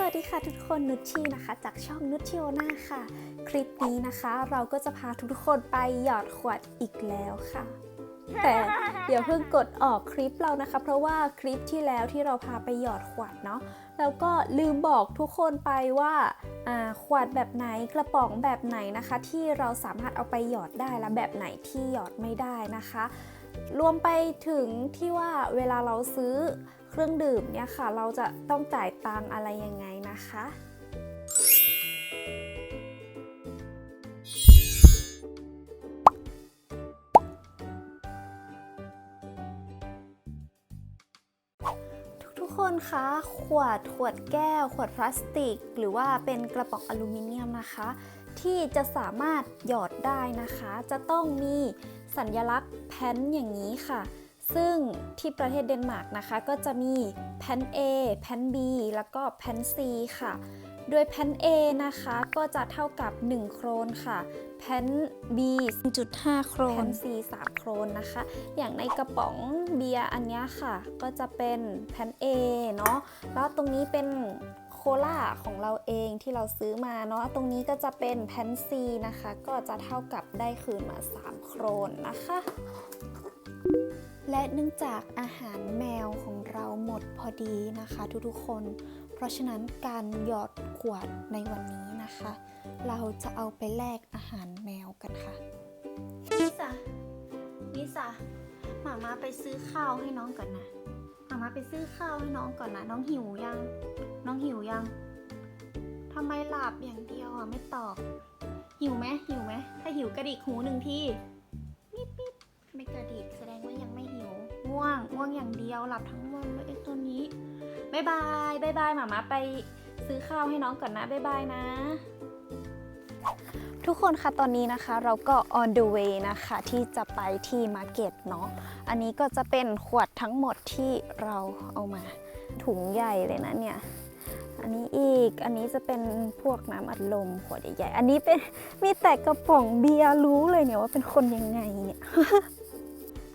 สวัสดีค่ะทุกคนนุชชีนะคะจากช่องนุชชิโอนาค่ะ คลิปนี้นะคะเราก็จะพาทุกคนไปหยอดขวดอีกแล้วค่ะ แต่อย่าเพิ่งกดออกคลิปเรานะคะ เพราะว่าคลิปที่แล้วที่เราพาไปหยอดขวดเนาะแล้วก็ลืมบอกทุกคนไปว่าอ่าขวดแบบไหนกระป๋องแบบไหนนะคะ ที่เราสามารถเอาไปหยอดได้และแบบไหนที่หยอดไม่ได้นะคะ รวมไปถึงที่ว่าเวลาเราซื้อเครื่องดื่มเนี่ยค่ะ เราจะต้องจ่ายตังอะไรยังไงนะคะทุกๆคนคะขวดขวดแก้ว ขวดพลาสติก หรือว่าเป็นกระป๋องอลูมิเนียมนะคะ ที่จะสามารถหยอดได้นะคะ จะต้องมี สัญลักษณ์แพนอย่างนี้ค่ะ ซึ่งที่ประเทศเดนมาร์กนะคะ ก็จะมีแพน A แพน B แล้วก็แพน C ค่ะ โดยแพน A นะคะก็จะเท่ากับ 1 โครนค่ะแพน B 1.5 โครนแพน C 3 โครนนะคะ อย่างในกระป๋องเบียร์อันเนี้ยค่ะ ก็จะเป็นแพน A เนาะแล้วตรงนี้เป็นโค ล่าของเราเองที่เราซื้อมาเนาะตรงนี้ก็จะเป็นแพน C นะคะ ก็จะเท่ากับได้คืนมา 3 โครนนะคะ และเนื่องจากอาหารแมวของเราหมดพอดีนะคะ ทุกๆคน เพราะฉะนั้นการหยอดขวดในวันนี้นะคะ เราจะเอาไปแลกอาหารแมวกันค่ะนิสานิสาหมามาไปซื้อข้าวให้น้องก่อนนะ มาไปซื้อข้าวให้น้องก่อนนะน้องหิวยัง น้องหิวยังทำไมหลับอย่างเดียวอะไม่ตอบ หิวไหมหิวไหมถ้าหิวกระดิกหูหนึ่งทีปิ๊บปิ๊บไม่กระดิกแสดงว่ายังไม่หิวง่วงง่วงอย่างเดียวหลับทั้งวันเลยไอ้ตัวนี้บายบายบายบายหมามาไปซื้อข้าวให้น้องก่อนนะบายบายนะ ทุกคนคะตอนนี้นะคะเราก็ on the way นะคะที่จะไปที่มาร์เก็ตเนาะอันนี้ก็จะเป็นขวดทั้งหมดที่เราเอามาถุงใหญ่เลยนะเนี่ยอันนี้อีก อันนี้จะเป็นพวกน้ำอัดลมขวดใหญ่ๆ อันนี้เป็นมีแต่กระป๋องเบียร์รู้เลยเนี่ยว่าเป็นคนยังไงเนี่ย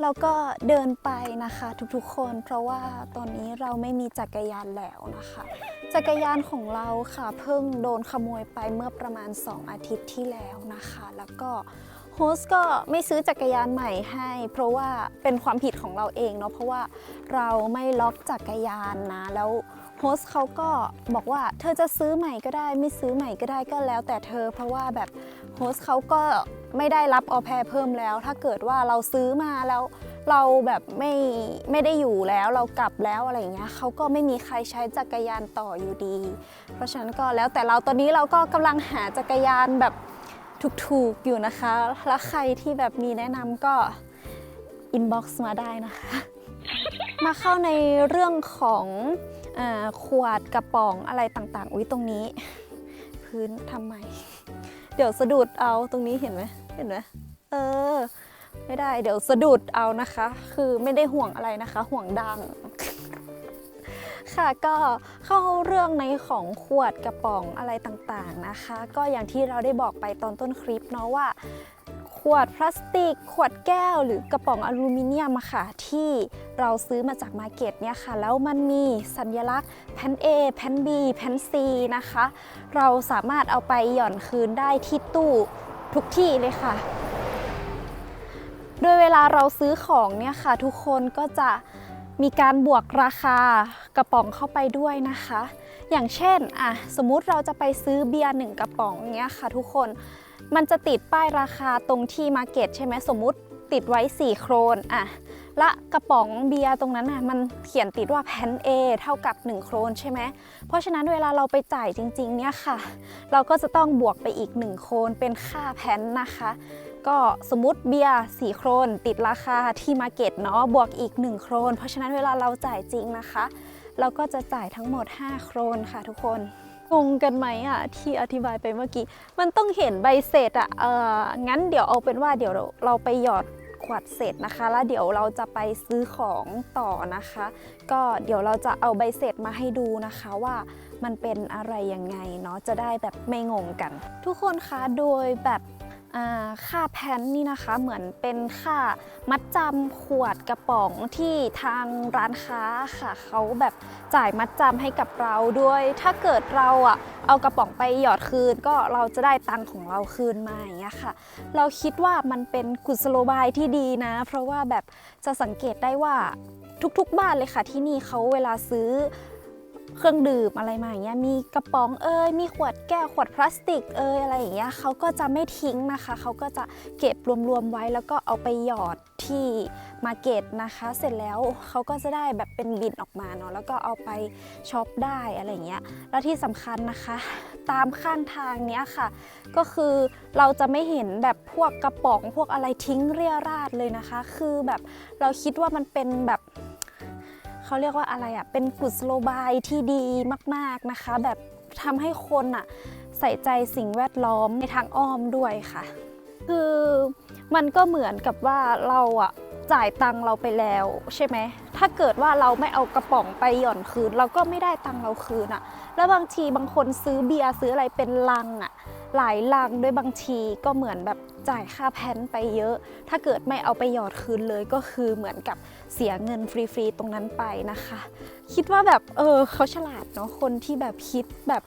เราก็เดินไปนะคะทุกๆคน เพราะว่าตอนนี้เราไม่มีจักรยานแล้วนะคะ จักรยานของเราค่ะเพิ่งโดนขโมยไปเมื่อประมาณ 2 อาทิตย์ที่แล้วนะคะ แล้วก็โฮสต์ก็ไม่ซื้อจักรยานใหม่ให้ เพราะว่าเป็นความผิดของเราเองเนาะเพราะว่าเราไม่ล็อกจักรยานนะแล้ว ฮสเขาก็บอกว่าเธอจะซื้อใหม่ก็ได้ ไม่ซื้อใหม่ก็ได้ก็แล้ว แต่เธอเพราะว่าแบบโฮสเขาก็ไม่ได้รับออแพรเพิ่มแล้ว ถ้าเกิดว่าเราซื้อมาแล้วเราแบบไม่ไม่ได้อยู่แล้วเรากลับแล้วอะไรอย่างเงี้ยเขาก็ไม่มีใครใช้จักรยานต่ออยู่ดี เพราะฉะนั้นก็แล้วแต่เราตอนนี้เราก็กำลังหาจักรยานแบบถูกๆอยู่นะคะ แล้วใครที่แบบมีแนะนำก็อินบ็อกซ์มาได้นะคะ มาเข้าในเรื่องของ ขวดกระป๋องอะไรต่างๆ อุ้ยตรงนี้ พื้นทำไมเดี๋ยวสะดุดเอาตรงนี้เห็นไหมเห็นไหมเออ ไม่ได้เดี๋ยวสะดุดเอานะคะ คือไม่ได้ห่วงอะไรนะคะ ห่วงดัง ค่ะก็เข้าเรื่องในของขวดกระป๋องอะไรต่างๆนะคะ ก็อย่างที่เราได้บอกไปตอนต้นคลิปเนาะว่า วดพลาสติก ขวดแก้ว หรือกระป๋องอลูมิเนียมค่ะที่เราซื้อมาจากมาร์เก็ตเนี่ยค่ะ แล้วมันมีสัญลักษณ์แผ่น A แผ่น B แผ่น C นะคะ เราสามารถเอาไปหย่อนคืนได้ที่ตู้ทุกที่เลยค่ะ โดยเวลาเราซื้อของเนี่ยค่ะ ทุกคนก็จะมีการบวกราคากระป๋องเข้าไปด้วยนะคะ อย่างเช่นอะสมมุติเราจะไปซื้อเบียร์หนึ่งกระป๋องเนี้ยค่ะทุกคนมันจะติดป้ายราคาตรงที่มาร์เก็ตใช่ไหมสมมุติติดไว้ 4 โครนอะละกระป๋องเบียร์ตรงนั้นน่ะมันเขียนติดว่าแพน A เท่ากับ 1 โครนใช่ไหม เพราะฉะนั้นเวลาเราไปจ่ายจริงๆเนี่ยค่ะ เราก็จะต้องบวกไปอีก 1 โครนเป็นค่าแพนนะคะ ก็สมมติเบียร์4โครนติดราคาที่มาเก็ตเนาะบวกอีก 1 โครน เพราะฉะนั้นเวลาเราจ่ายจริงนะคะ เราก็จะจ่ายทั้งหมด 5 โครนค่ะทุกคนงงกันไหมอะที่อธิบายไปเมื่อกี้ มันต้องเห็นใบเสร็จอะเอองั้นเดี๋ยวเอาเป็นว่าเดี๋ยวเราเราไปหยอดขวดเสร็จนะคะ แล้วเดี๋ยวเราจะไปซื้อของต่อนะคะ ก็เดี๋ยวเราจะเอาใบเสร็จมาให้ดูนะคะว่ามันเป็นอะไรยังไงเนาะจะได้แบบไม่งงกัน ทุกคนคะโดยแบบ ค่าแพนนี่นะคะเหมือนเป็นค่ามัดจำขวดกระป๋องที่ทางร้านค้าค่ะเขาแบบจ่ายมัดจำให้กับเราด้วย ถ้าเกิดเราอะเอากระป๋องไปหยอดคืนก็เราจะได้ตังค์ของเราคืนมาอย่างเงี้ยค่ะ เราคิดว่ามันเป็นกุศโลบายที่ดีนะ เพราะว่าแบบจะสังเกตได้ว่าทุกๆบ้านเลยค่ะที่นี่เขาเวลาซื้อ เครื่องดื่มอะไรมาอย่างเงี้ยมีกระป๋องเอ้ยมีขวดแก้วขวดพลาสติกเอ้ยอะไรอย่างเงี้ยเขาก็จะไม่ทิ้งนะคะเขาก็จะเก็บรวมๆไว้แล้วก็เอาไปหยอดที่มาเก็ตนะคะ เสร็จแล้วเขาก็จะได้แบบเป็นบินออกมาเนาะแล้วก็เอาไปช็อปได้อะไรอย่างเงี้ยแล้วที่สำคัญนะคะ ตามข้างทางเนี้ยค่ะ ก็คือเราจะไม่เห็นแบบพวกกระป๋องพวกอะไรทิ้งเรี่ยราดเลยนะคะ คือแบบเราคิดว่ามันเป็นแบบ เขาเรียกว่าอะไรอะ่ะ เป็นกุศโลบายที่ดีมาก ๆนะคะ แบบทำให้คนอะ่ะใส่ใจสิ่งแวดล้อมในทางอ้อมด้วยค่ะ คือมันก็เหมือนกับว่าเราอะจ่ายตังเราไปแล้ว ใช่ไหม ถ้าเกิดว่าเราไม่เอากระป๋องไปหย่อนคืน เราก็ไม่ได้ตังเราคืนอะแล้วบางทีบางคนซื้อเบียร์ซื้ออะไรเป็นลังอะหลายลังด้วยบางทีก็เหมือนแบบ จ่ายค่าแพนไปเยอะ ถ้าเกิดไม่เอาไปหยอดคืนเลยก็คือเหมือนกับเสียเงินฟรีๆตรงนั้นไปนะคะ คิดว่าแบบเออเขาฉลาดเนาะคนที่แบบคิดแบบ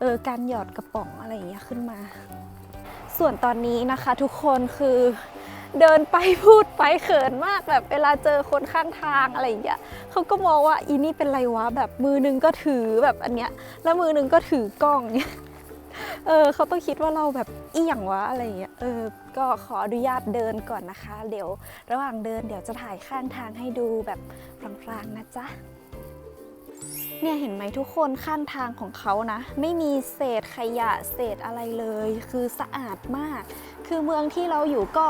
เออการหยอดกระป๋องอะไรอย่างเงี้ยขึ้นมา ส่วนตอนนี้นะคะทุกคนคือเดินไปพูดไปเขินมากแบบเวลาเจอคนข้างทางอะไรอย่างเงี้ยเขาก็มองว่าอีนี่เป็นไรวะแบบมือนึงก็ถือแบบอันเนี้ยแล้วมือนึงก็ถือกล้องเนี่ย เออเขาต้องคิดว่าเราแบบอีหยังวะอะไรอย่างเงี้ยเออก็ขออนุญาตเดินก่อนนะคะ เดี๋ยวระหว่างเดินเดี๋ยวจะถ่ายข้างทางให้ดูแบบพลางๆนะจ๊ะเนี่ยเห็นไหมทุกคนข้างทางของเขานะ ไม่มีเศษขยะเศษอะไรเลย คือสะอาดมาก คือเมืองที่เราอยู่ก็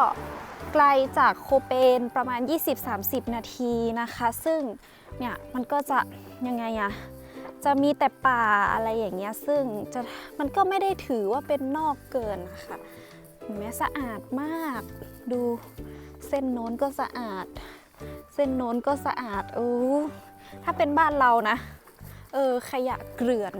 ไกลจากโคเปนประมาณ 20-30 นาทีนะคะ ซึ่งเนี่ยมันก็จะยังไงอะ จะมีแต่ป่าอะไรอย่างเงี้ยซึ่งจะมันก็ไม่ได้ถือว่าเป็นนอกเกินนะคะเห็นไหมสะอาดมาก ดูเส้นโน้นก็สะอาด เส้นโน้นก็สะอาดโอ้ถ้าเป็นบ้านเรานะ เออขยะเกลื่อน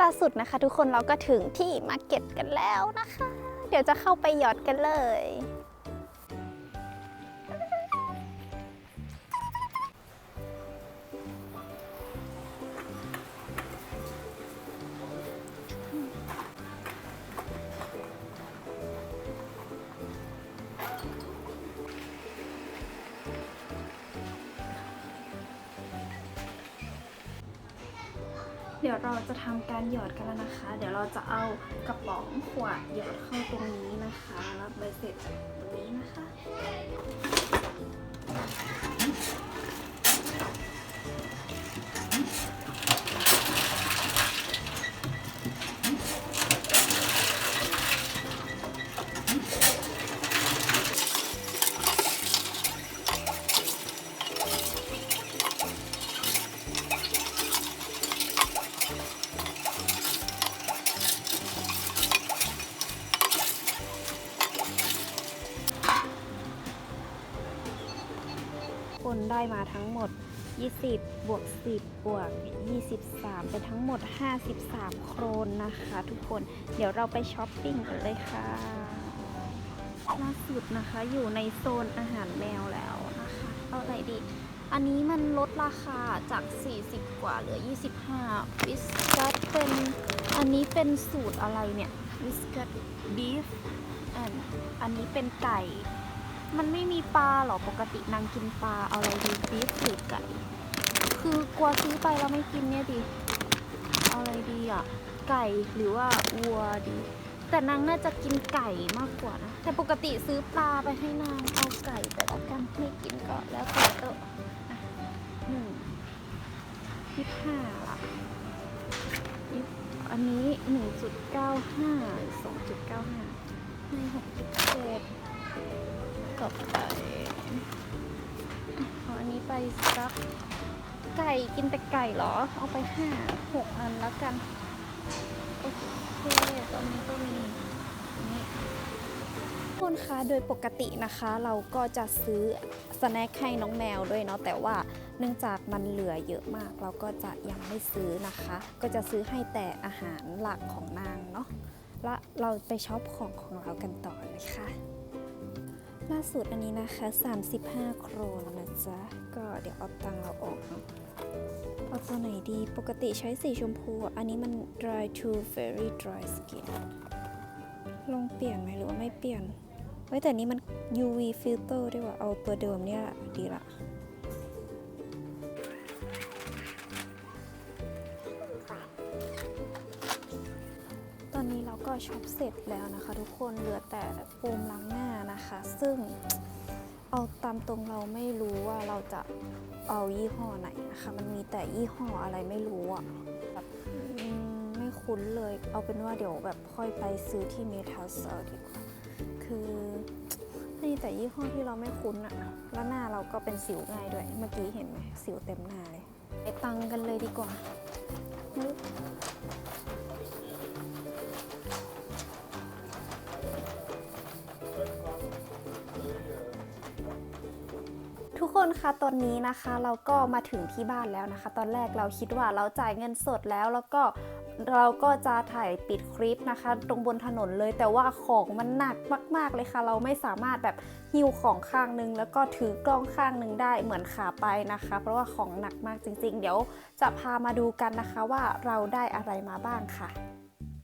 ล่าสุดนะคะทุกคนเราก็ถึงที่มาร์เก็ตกันแล้วนะคะ เดี๋ยวจะเข้าไปหยอดกันเลย เดี๋ยวเราจะทำการหยอดกันแล้วนะคะ เดี๋ยวเราจะเอากระป๋องขวดหยอดเข้าตรงนี้นะคะแล้วใบเสร็จตรงนี้นะคะ 20บวก 10 บวก 23 เป็นทั้งหมด 53 โครนนะคะ ทุกคน เดี๋ยวเราไปช้อปปิ้งกันเลยค่ะล่าสุดนะคะอยู่ในโซนอาหารแมวแล้วนะคะ เอาอะไรดี อันนี้มันลดราคาจาก 40 กว่าเหลือ 25วิสกัตเป็น อันนี้เป็นสูตรอะไรเนี่ยวิสกัตบีฟอันอันนี้เป็นไก่ มันไม่มีปลาหรอปกตินางกินปลาเอาอะไรดีบีฟหรือไก่ คือกลัวซื้อไปแล้วไม่กินเนี่ยดิเอาอะไรดีอะ ไก่หรือว่าวัวดี แต่นางน่าจะกินไก่มากกว่านะ แต่ปกติซื้อปลาไปให้นางเอาไก่แต่ละกันไม่กินก็แล้วแต่เอออะหนึ่งยี่สิบห้าละอันนี้หนึ่งจุดเก้าห้าสองจุดเก้าห้าให้หกจุดเจ็ด กับไก่เอาอันนี้ไปสักไก่กินแต่ไก่เหรอ เอาไปห้าหกอันแล้วกัน โอเคตอนนี้ก็มีนี่ทุกคนคะโดยปกตินะคะเราก็จะซื้อสแน็คให้น้องแมวด้วยเนาะแต่ว่าเนื่องจากมันเหลือเยอะมาก เราก็จะยังไม่ซื้อนะคะ ก็จะซื้อให้แต่อาหารหลักของนางเนาะและเราไปช็อปของของเรากันต่อเลยค่ะ ล่าสุดอันนี้นะคะ 35 โครนนะจ๊ะ ก็เดี๋ยวเอาตังเราออกเนาะเอาตัวไหนดีปกติใช้สีชมพูอะอันนี้มัน dry to very dry skin ลองเปลี่ยนไหมหรือว่าไม่เปลี่ยนเฮ้ยแต่นี้มัน UV filter ด้วยว่าเอาตัวเดิมเนี่ยดีละ อนนี้เราก็ช็อปเสร็จแล้วนะคะ ทุกคนเหลือแต่โฟมล้างหน้านะคะ ซึ่งเอาตามตรงเราไม่รู้ว่าเราจะเอายี่ห้อไหนนะคะ มันมีแต่ยี่ห้ออะไรไม่รู้อะแบบไม่คุ้นเลย เอาเป็นว่าเดี๋ยวแบบค่อยไปซื้อที่เมทัลเซอร์ดีกว่า คือมีแต่ยี่ห้อที่เราไม่คุ้นอะแล้วหน้าเราก็เป็นสิวง่ายด้วย เมื่อกี้เห็นไหมสิวเต็มหน้าเลย ไปตังกันเลยดีกว่า ทุกคนคะตอนนี้นะคะ เราก็มาถึงที่บ้านแล้วนะคะ ตอนแรกเราคิดว่าเราจ่ายเงินสดแล้วแล้วก็เราก็จะถ่ายปิดคลิปนะคะ ตรงบนถนนเลยแต่ว่าของมันหนักมาก ๆเลยค่ะ เราไม่สามารถแบบหิ้วของข้างนึง แล้วก็ถือกล้องข้างนึงได้เหมือนขาไปนะคะ เพราะว่าของหนักมากจริง ๆ เดี๋ยวจะพามาดูกันนะคะว่าเราได้อะไรมาบ้างค่ะ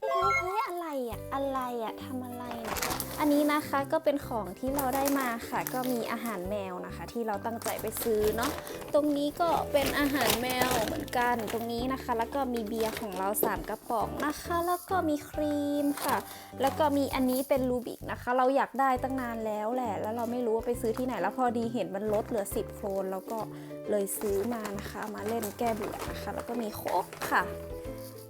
เฮ้ยอะไรอะอะไรอะทำอะไรนะ อันนี้นะคะก็เป็นของที่เราได้มาค่ะ ก็มีอาหารแมวนะคะ ที่เราตั้งใจไปซื้อเนาะตรงนี้ก็เป็นอาหารแมวเหมือนกันตรงนี้นะคะ แล้วก็มีเบียร์ของเราสามกระป๋องนะคะ แล้วก็มีครีมค่ะ แล้วก็มีอันนี้เป็นรูบิกนะคะ เราอยากได้ตั้งนานแล้วแหละ แล้วเราไม่รู้ว่าไปซื้อที่ไหนแล้วพอดีเห็นมันลดเหลือ 10 โครนแล้วก็เลยซื้อมานะคะ มาเล่นแก้เบื่อนะคะ แล้วก็มีโค้กค่ะ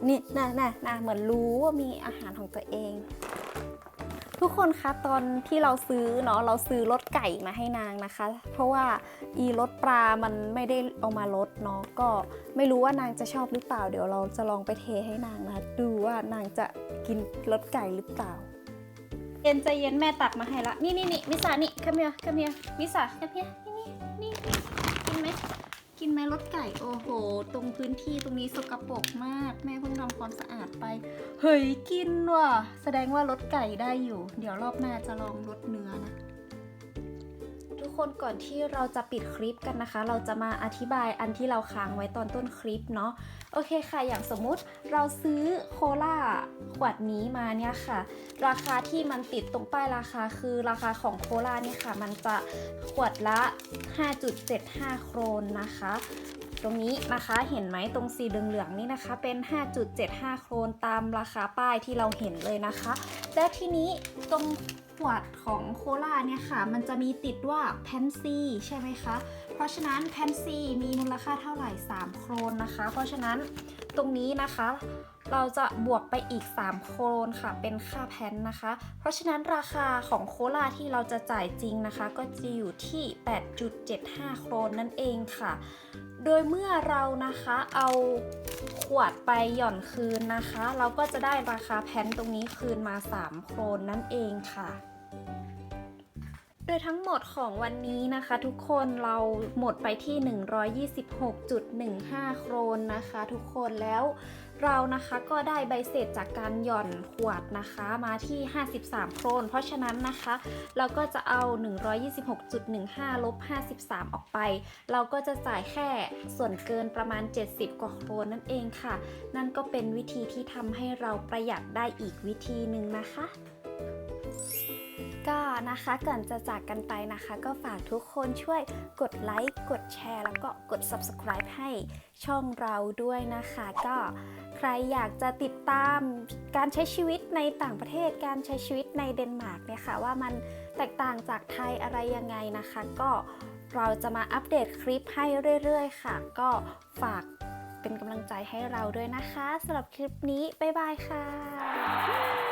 นี่น่ะน่ะน่ะเหมือนรู้ว่ามีอาหารของตัวเอง ทุกคนคะตอนที่เราซื้อเนาะเราซื้อรสไก่มาให้นางนะคะ เพราะว่าอีรสปลามันไม่ได้เอามาลดเนาะก็ไม่รู้ว่านางจะชอบหรือเปล่า เดี๋ยวเราจะลองไปเทให้นางนะ ดูว่านางจะกินรสไก่หรือเปล่าเย็นใจเย็นแม่ตักมาให้ละนี่นี่นี่มิสานี่คัมเฮียคัมเฮียมิสาคัมเฮียนี่นี่นี่กินไหม กินไหมรสไก่ โอ้โห ตรงพื้นที่ตรงนี้สกปรกมาก แม่เพิ่งทำความสะอาดไป เฮ้ยกินว่ะ แสดงว่ารสไก่ได้อยู่ เดี๋ยวรอบหน้าจะลองรสเนื้อนะ คนก่อนที่เราจะปิดคลิปกันนะคะ เราจะมาอธิบายอันที่เราค้างไว้ตอนต้นคลิปเนาะโอเคค่ะ อย่างสมมุติเราซื้อโคลาขวดนี้มาเนี่ยค่ะ ราคาที่มันติดตรงป้ายราคาคือราคาของโคลาเนี่ยค่ะ มันจะขวดละ 5.75 โครนนะคะตรงนี้นะคะเห็นไหมตรงสีเหลืองๆนี่นะคะ เป็น 5.75 โครนตามราคาป้ายที่เราเห็นเลยนะคะ และทีนี้ตรง วดของโคลาเนี่ยค่ะ มันจะมีติดว่าแพนซีใช่ไหมคะ เพราะฉะนั้นแพนซีมีมูลค่าเท่าไหร่ 3 โครนนะคะ เพราะฉะนั้นตรงนี้นะคะ เราจะบวกไปอีก 3 โครนค่ะ เป็นค่าแพนนะคะ เพราะฉะนั้นราคาของโคลาที่เราจะจ่ายจริงนะคะ ก็จะอยู่ที่ 8.75 โครนนั่นเองค่ะ โดยเมื่อเรานะคะเอาขวดไปหย่อนคืนนะคะ เราก็จะได้ราคาแพนตรงนี้คืนมา 3 โครนนั่นเองค่ะ ดยทั้งหมดของวันนี้นะคะทุกคนเราหมดไปที่ 126.15 โครนนะคะทุกคนแล้วเรานะคะก็ได้ใบเสร็จจากการหย่อนขวดนะคะมาที่ 53 โครน เพราะฉะนั้นนะคะ เราก็จะเอา 126.15 ลบ 53 ออกไป เราก็จะจ่ายแค่ส่วนเกินประมาณ 70 กว่าโครนนั่นเองค่ะ นั่นก็เป็นวิธีที่ทำให้เราประหยัดได้อีกวิธีหนึ่งนะคะ ก็นะคะก่อนจะจากกันไปนะคะ ก็ฝากทุกคนช่วยกดไลค์กดแชร์ แล้วก็กด subscribe ให้ช่องเราด้วยนะคะ ก็ใครอยากจะติดตามการใช้ชีวิตในต่างประเทศการใช้ชีวิตในเดนมาร์กเนี่ยค่ะว่ามันแตกต่างจากไทยอะไรยังไงนะคะ ก็เราจะมาอัปเดตคลิปให้เรื่อยๆ ค่ะ ก็ฝากเป็นกำลังใจให้เราด้วยนะคะสำหรับคลิปนี้บ๊ายบายค่ะ